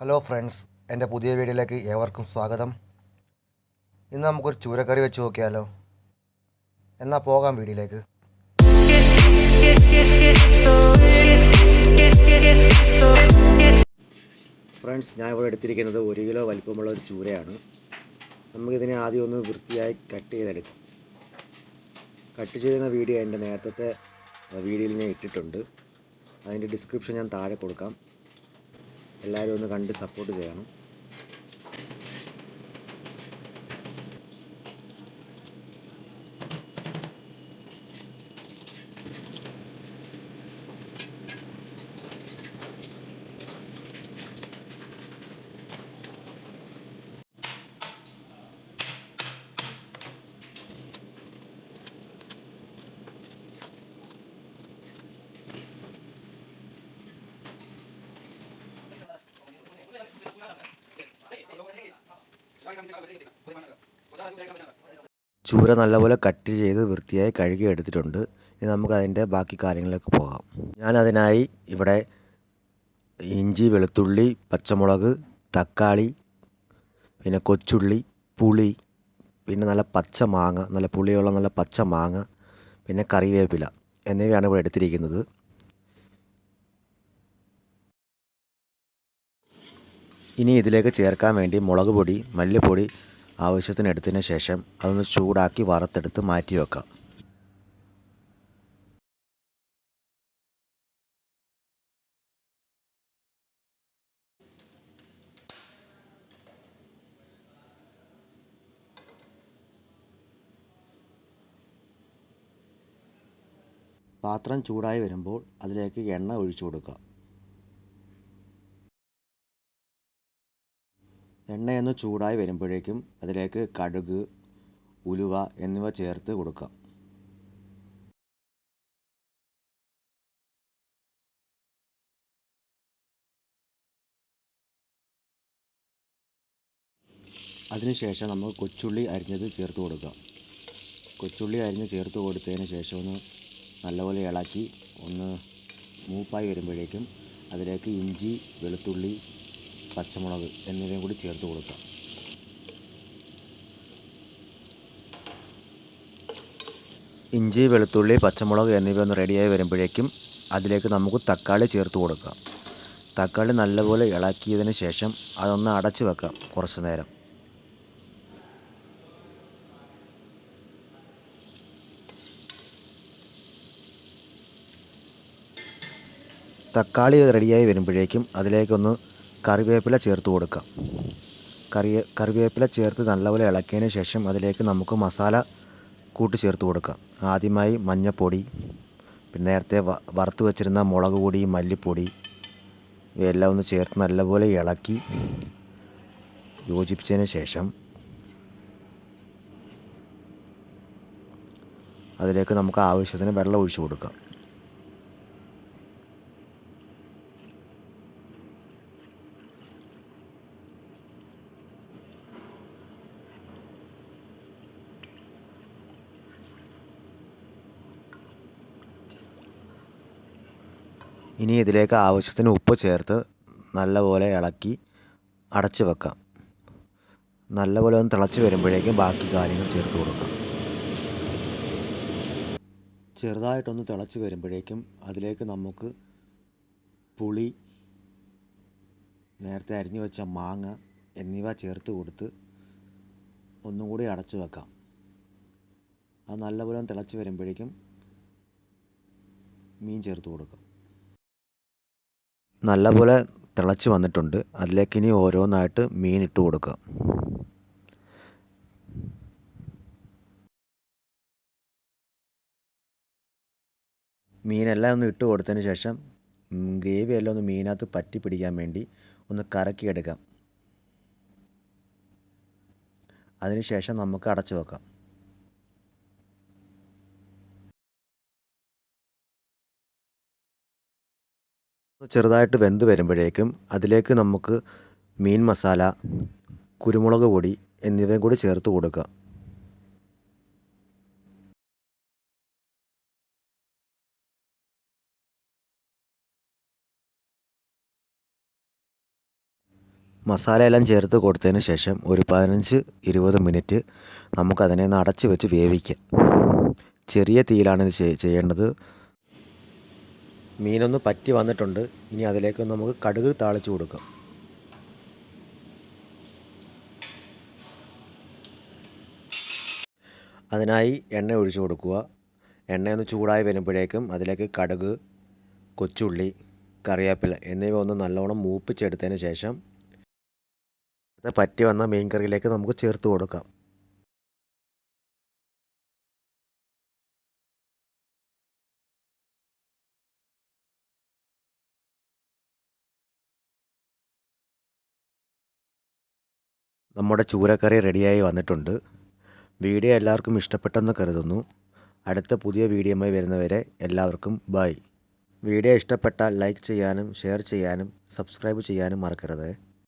Hello friends എന്റെ പുതിയ വീഡിയോയിലേക്ക് ഏവർക്കും സ്വാഗതം. ഇന്ന് നമുക്കൊരു ചൂരക്കറി വെച്ച് നോക്കിയാലോ? എന്നാൽ പോകാം വീഡിയോയിലേക്ക്. ഫ്രണ്ട്സ് ഞാൻ ഇവിടെ എടുത്തിരിക്കുന്നത് ഒരു കിലോ വലിപ്പമുള്ള ഒരു ചൂരയാണ്. നമുക്കിതിനെ ആദ്യം ഒന്ന് വൃത്തിയായി കട്ട് ചെയ്തെടുക്കാം. കട്ട് ചെയ്യുന്ന വീഡിയോ എന്റെ നേരത്തെ വീഡിയോയിൽ ഞാൻ ഇട്ടിട്ടുണ്ട്. അതിന്റെ ഡിസ്ക്രിപ്ഷൻ ഞാൻ താഴെ കൊടുക്കാം. എല്ലാവരും ഒന്ന് കണ്ട് സപ്പോർട്ട് ചെയ്യണം. ചൂര നല്ലപോലെ കട്ട് ചെയ്ത് വൃത്തിയായി കഴുകി എടുത്തിട്ടുണ്ട്. ഇനി നമുക്ക് അതിന്റെ ബാക്കി കാര്യങ്ങളിലേക്ക് പോകാം. ഞാൻ അതിനായി ഇവിടെ ഇഞ്ചി വെളുത്തുള്ളി പച്ചമുളക് തക്കാളി പിന്നെ കൊച്ചുള്ളി പുളി പിന്നെ നല്ല പച്ച മാങ്ങ നല്ല പുളിയുള്ള നല്ല പച്ച മാങ്ങ പിന്നെ കറിവേപ്പില എന്നിവയാണ് ഇവിടെ എടുത്തിരിക്കുന്നത്. ഇനി ഇതിലേക്ക് ചേർക്കാൻ വേണ്ടി മുളക് പൊടി മല്ലിപ്പൊടി ആവശ്യത്തിന് എടുത്തതിന് ശേഷം അതൊന്ന് ചൂടാക്കി വറുത്തെടുത്ത് മാറ്റി വെക്കാം. പാത്രം ചൂടായി വരുമ്പോൾ അതിലേക്ക് എണ്ണ ഒഴിച്ചു കൊടുക്കുക എണ്ണയൊന്ന് ചൂടായി വരുമ്പോഴേക്കും അതിലേക്ക് കടുക് ഉലുവ എന്നിവ ചേർത്ത് കൊടുക്കാം. അതിനുശേഷം നമ്മൾ കൊച്ചുള്ളി അരിഞ്ഞത് ചേർത്ത് കൊടുക്കാം. കൊച്ചുള്ളി അരിഞ്ഞ് ചേർത്ത് കൊടുത്തതിന് ശേഷം ഒന്ന് നല്ലപോലെ ഇളക്കി ഒന്ന് മൂപ്പായി വരുമ്പോഴേക്കും അതിലേക്ക് ഇഞ്ചി വെളുത്തുള്ളി പച്ചമുളക് എന്നിവയും കൂടി ചേർത്ത് കൊടുക്കാം. ഇഞ്ചി വെളുത്തുള്ളി പച്ചമുളക് എന്നിവ ഒന്ന് റെഡിയായി വരുമ്പോഴേക്കും അതിലേക്ക് നമുക്ക് തക്കാളി ചേർത്ത് കൊടുക്കാം. തക്കാളി നല്ലപോലെ ഇളക്കിയതിന് ശേഷം അതൊന്ന് അടച്ചു വെക്കാം കുറച്ച് നേരം. തക്കാളി റെഡിയായി വരുമ്പോഴേക്കും അതിലേക്കൊന്ന് കറിവേപ്പില ചേർത്ത് കൊടുക്കാം. കറി കറിവേപ്പില ചേർത്ത് നല്ലപോലെ ഇളക്കിയതിന് ശേഷം അതിലേക്ക് നമുക്ക് മസാല കൂട്ടി ചേർത്ത് കൊടുക്കാം. ആദ്യമായി മഞ്ഞൾപ്പൊടി പിന്നെ നേരത്തെ വറുത്ത് വെച്ചിരുന്ന മുളക് പൊടി മല്ലിപ്പൊടി ഇവയെല്ലാം ഒന്ന് ചേർത്ത് നല്ലപോലെ ഇളക്കി യോജിപ്പിച്ചതിന് ശേഷം അതിലേക്ക് നമുക്ക് ആവശ്യത്തിന് വെള്ളം ഒഴിച്ചു കൊടുക്കാം. ഇനി ഇതിലേക്ക് ആവശ്യത്തിന് ഉപ്പ് ചേർത്ത് നല്ലപോലെ ഇളക്കി അടച്ചു വെക്കാം. നല്ലപോലെ ഒന്ന് തിളച്ച് വരുമ്പോഴേക്കും ബാക്കി കാര്യങ്ങൾ ചേർത്ത് കൊടുക്കാം. ചെറുതായിട്ടൊന്ന് തിളച്ച് വരുമ്പോഴേക്കും അതിലേക്ക് നമുക്ക് പുളി നേരത്തെ അരിഞ്ഞു വെച്ച മാങ്ങ എന്നിവ ചേർത്ത് കൊടുത്ത് ഒന്നും കൂടി അടച്ചു വെക്കാം. അത് നല്ലപോലെ തിളച്ച് വരുമ്പോഴേക്കും മീൻ ചേർത്ത് കൊടുക്കാം. നല്ലപോലെ തിളച്ച് വന്നിട്ടുണ്ട്. അതിലേക്ക് ഇനി ഓരോന്നായിട്ട് മീൻ ഇട്ട് കൊടുക്കുക മീനെല്ലാം ഒന്ന് ഇട്ട് കൊടുത്തതിന് ശേഷം ഗ്രേവി എല്ലാം ഒന്ന് മീനകത്ത് പറ്റി പിടിക്കാൻ വേണ്ടി ഒന്ന് കറക്കി എടുക്കാം. അതിനുശേഷം നമുക്ക് അടച്ചു വെക്കാം. ചെറുതായിട്ട് വെന്ത് വരുമ്പോഴേക്കും അതിലേക്ക് നമുക്ക് മീൻ മസാല കുരുമുളക് പൊടി എന്നിവയും കൂടി ചേർത്ത് കൊടുക്കുക. മസാലയെല്ലാം ചേർത്ത് കൊടുത്തതിന് ശേഷം ഒരു പതിനഞ്ച് ഇരുപത് മിനിറ്റ് നമുക്കതിനെ ഒന്ന് അടച്ച് വെച്ച് വേവിക്കാം. ചെറിയ തീയിലാണ് ഇത് ചെയ്യേണ്ടത്. മീനൊന്ന് പറ്റി വന്നിട്ടുണ്ട്. ഇനി അതിലേക്ക് നമുക്ക് കടുക് താളിച്ചു കൊടുക്കാം. അതിനായി എണ്ണ ഒഴിച്ചു കൊടുക്കുക. എണ്ണയൊന്ന് ചൂടായി വരുമ്പോഴേക്കും അതിലേക്ക് കടുക് കൊച്ചുള്ളി കറിവേപ്പില എന്നിവ ഒന്ന് നല്ലോണം മൂപ്പിച്ചെടുത്തതിന് ശേഷം പറ്റി വന്ന മീൻ കറിയിലേക്ക് നമുക്ക് ചേർത്ത് കൊടുക്കാം. നമ്മുടെ ചൂരക്കറി റെഡിയായി വന്നിട്ടുണ്ട്. വീഡിയോ എല്ലാവർക്കും ഇഷ്ടപ്പെട്ടെന്ന് കരുതുന്നു. അടുത്ത പുതിയ വീഡിയോയുമായി വരുന്നവരെ എല്ലാവർക്കും ബൈ വീഡിയോ ഇഷ്ടപ്പെട്ടാൽ ലൈക്ക് ചെയ്യാനും ഷെയർ ചെയ്യാനും സബ്സ്ക്രൈബ് ചെയ്യാനും മറക്കരുത്.